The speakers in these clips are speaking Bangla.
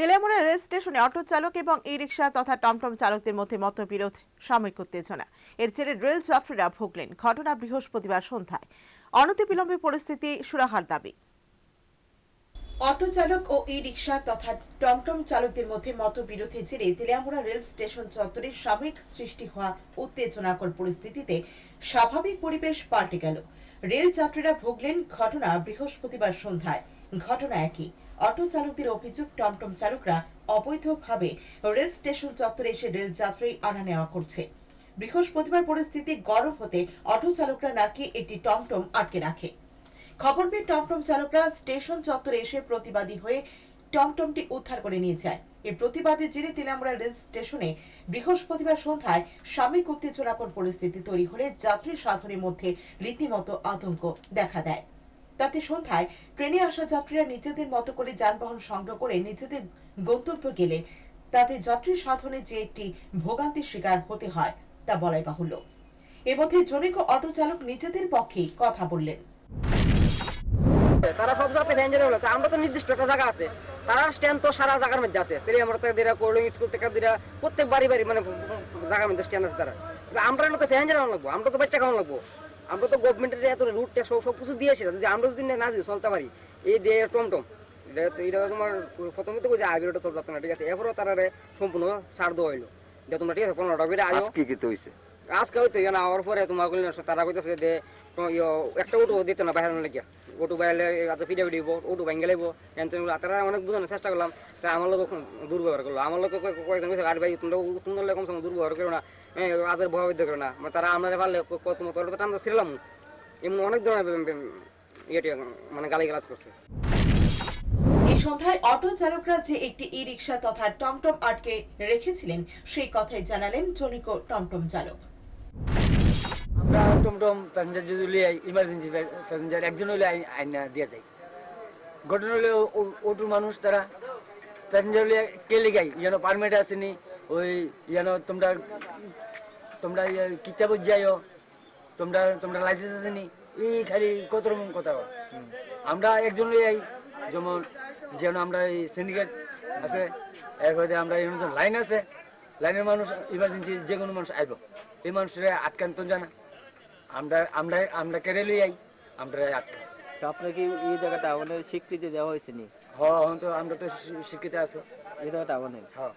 তেলেমুড়া রেল স্টেশনে অটো চালক এবং ই রিক্সা তথা টমটম চালকদের মধ্যে মতবিরোধ সাময়িক উত্তেজনা। এর জেরে রেল যাত্রীরা ভুগলেন ঘটনা বৃহস্পতিবার সন্ধ্যায়। অনতিবিলম্বে পরিস্থিতি সুরাহার দাবি। অটো চালক ও ই রিক্সা তথা টমটম চালকদের মধ্যে মতবিরোধের জেরে তেলিয়ামুড়া রেল স্টেশন চত্বরে সাময়িক সৃষ্টি হওয়া উত্তেজনাকর পরিস্থিতিতে স্বাভাবিক পরিবেশ পাল্টে গেল। রেল যাত্রীরা ভুগলেন ঘটনা বৃহস্পতিবার সন্ধ্যায়। ঘটনা একই। অটো চালকদের অভিযোগ, টমটম চালকরা অবৈধভাবে রেল স্টেশন চত্বরে এসে রেল যাত্রী আনা নেওয়া করছে। বৃহস্পতিবার পরিস্থিতি গরম হতে অটো চালকরা নাকি একটি টমটম আটকে রাখে। খবর পেয়ে টমটম চালকরা স্টেশন চত্বরে এসে প্রতিবাদী হয়ে টমটমটি উদ্ধার করে নিয়ে যায়। এই প্রতিবাদের জেরে তিলামুড়া রেল স্টেশনে বৃহস্পতিবার সন্ধ্যায় সাময়িক উত্তেজনাকর পরিস্থিতি তৈরি হলে যাত্রী সাধনের মধ্যে রীতিমতো আতঙ্ক দেখা দেয়। তাতে সন্ধ্যায় ট্রেনে আসা যাত্রীরা নিজেদের মতো করে যানবাহন সংগ্রহ করে নিজেদের গন্তব্য গেলে তাতে যাত্রী সাধনে যে একটি ভোগান্তির শিকার হতে হয়, তা বলাই বাহুল্য। এর মধ্যে জনৈক অটো চালক নিজেদের পক্ষেই কথা বললেন। তারা সব জায়গাতে ভ্যাঞ্জারে হলো আমরা তো নির্দিষ্ট একটা জায়গা আছে। তারা স্ট্যান্ড তো সারা জায়গার মধ্যে আছে। তাহলে আমরা থেকে দিরা কোল্ডিং স্কুল থেকে দিরা প্রত্যেক বাড়ি বাড়ি মানে জায়গার মধ্যে স্ট্যান্ড আছে তারা। আমরা তো ভ্যাঞ্জারে লাগবো। আমরা তো বাচ্চা খাওয়ানো লাগবো। আমরা তো গভর্নমেন্টের এত রুট ট্যাক্স সব কিছু দিয়েছি যদি আমরা যদি না দিই চলতে পারি। এই দিয়ে টমটম। এটা এটা তোমার প্রথমে তো যে আগে ওটা চলতে না। ঠিক আছে এরপরও তারা সম্পূর্ণ সার দেওয়া হইল। যে তোমরা ঠিক আছে পনেরোটা করে আজকে কি হইছে। আজকে হইতো না হওয়ার পরে তোমার তারা কইতেছে যে একটা অটো দিত না, বাইরে লাগিয়া। অটো বাইরে এত পিডে পিডিব অটো ভাঙ্গে লাগবো। এনতে তারা অনেক বোঝানোর চেষ্টা করলাম। তা আমার লোক দুর্ব্যবহার করল। আমার লোক কয়েকজন কইছে আরে ভাই, তোমরা তোমরা লোক সময় দুর্ব্যবহার করো না। আদের ভয় করো না। মানে তারা আমরা পারলে কত মতো তো ছিলাম। এমন অনেক ধরনের ইয়ে মানে গালি গালাজ করছে সন্ধ্যায় অটো চালকরা যে একটি ই রিক্সা তথা টমটম আটকে রেখেছিলেন, সেই কথাই জানালেন জনৈক টমটম চালক। আমরা টমটম প্যাসেঞ্জার যদি লিয়ে ইমার্জেন্সি প্যাসেঞ্জার একজন হলে আইনা দিয়ে যাই। ঘটনা হলে ওটুর মানুষ তারা প্যাসেঞ্জার লিয়ে কে লিগাই? যেন পারমিট আসেনি, ওই যেন তোমরা তোমরা কিতাব যাইও তোমরা তোমরা লাইসেন্স আসেনি, এই খালি কত রকম কথা। আমরা একজন লিয়ে আই, যেমন যেন আমরা এই সিন্ডিকেট আছে এরপরে আমরা লাইন আছে লাইনের মানুষ ইমার্জেন্সি যে কোনো মানুষ আইব। এই মানুষের আটকান্ত জানা। আমরা আমরা আমরা কেড়ে লই আই আমরা আটকান তো আপনাকে এই জায়গাটা আগুনের স্বীকৃতি দেওয়া হয়েছে নি? হ এখন তো আমরা তো শিক্ষিত আছে। এই জায়গাটা আগুনের হ্যাঁ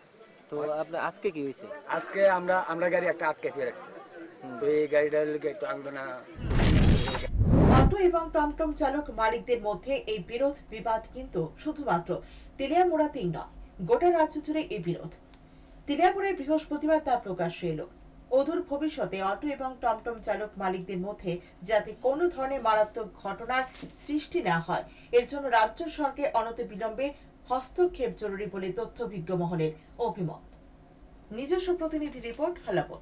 তো আপনার আজকে কি হয়েছে? আজকে আমরা আমরা গাড়ি একটা আটকে দিয়ে রাখছি। তো এই গাড়িটার লিগে একটু আন্দোলন অটো এবং টমটম চালক মালিকদের মধ্যে এই বিরোধ বিবাদ কিন্তু শুধুমাত্র তেলিয়ামুড়াতেই নয় গোটা রাজ্য জুড়ে এই বিরোধ। তেলিয়ামুড়ায় বৃহস্পতিবার তা প্রকাশ্যে এলো। অদূর ভবিষ্যতে অটো এবং টমটম চালক মালিকদের মধ্যে যাতে কোনো ধরনের মারাত্মক ঘটনার সৃষ্টি না হয়, এর জন্য রাজ্য সরকার অনতিবিলম্বে হস্তক্ষেপ জরুরি বলে তথ্য তথ্যভিজ্ঞ মহলের অভিমত। নিজস্ব প্রতিনিধি রিপোর্ট হালাপট